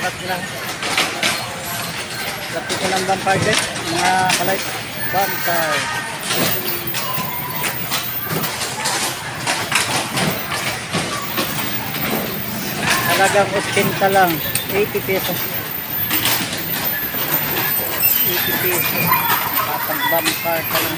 Sakat nila. Lapit ko lang vampire deck. Mga kalayt. Vampire. Talagang 80 lang. 80 pesos. 80 pesos. Patang vampire ka lang.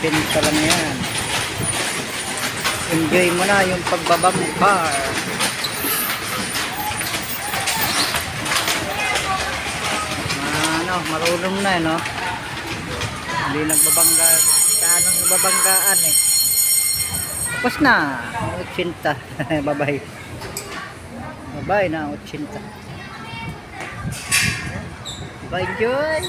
Pinta lang yan. Enjoy mo na yung pagbabangkar. Ano, marunong na eh, no? Hindi nagbabangga. Kaano nagbabanggaan eh. Tapos na. 80. Babay. Babay na 80. Bye, Joy.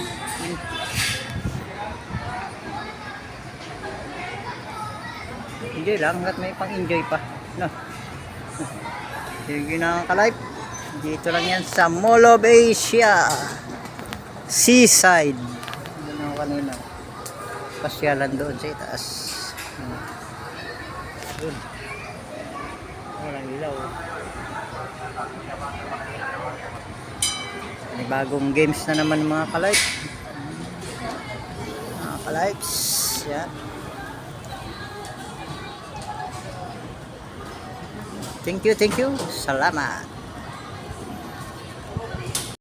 Enjoy lang, hanggat may pang-enjoy pa. No? Sige na ka-live. Dito lang yan sa Mall of Asia. Seaside. Doon ako kanina. Pasyalan doon sa itaas. Doon. Walang ilaw. May bagong games na naman mga ka-live. Mga ka-lives. Yan. Thank you, thank you. Salamat.